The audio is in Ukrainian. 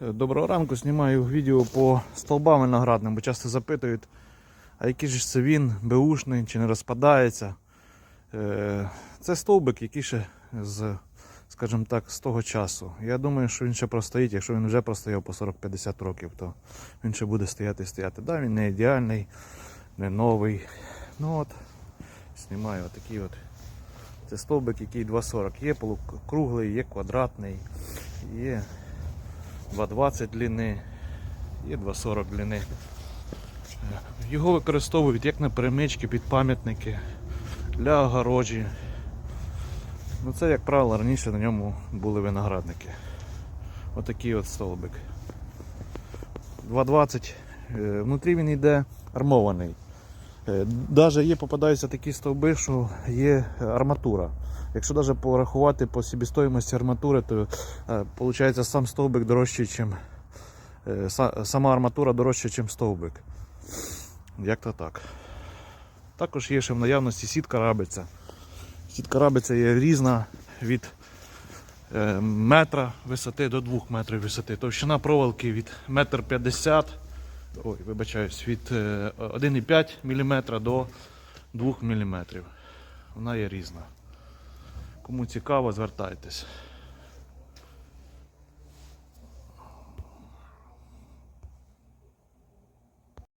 Доброго ранку, знімаю відео по столбам виноградним, бо часто запитують, а який ж це він, беушний чи не розпадається. Е, Це стовбик, який ще з, скажімо так, з того часу. Я думаю, що він ще простоїть, якщо він вже простояв по 40-50 років, то він ще буде стояти і стояти. Да, він не ідеальний, не новий. Ну от, знімаю отакий от. Це стовбик, який 2,40. Є полукруглий, є квадратний, є 2,20 длини, є 2,40 длини. Його використовують як на перемички під пам'ятники для огорожі. Ну це, як правило, раніше на ньому були виноградники. Отакий от столбик. 2,20. Е, Внутрі він йде армований. Навіть є попадаються такі стовби, що є арматура. Якщо навіть порахувати по собівартості арматури, то виходить сам стовбик дорожчий, чим е, сама арматура дорожча, ніж стовбик. Як то так. Також є ще в наявності сітка рабиця. Сітка рабиця є різна від е, метра висоти до 2 метрів висоти. Товщина проволоки від 1,50 м ой, вибачаюсь, від е, 1,5 мм до 2 мм. Вона є різна. Кому цікаво, звертайтесь.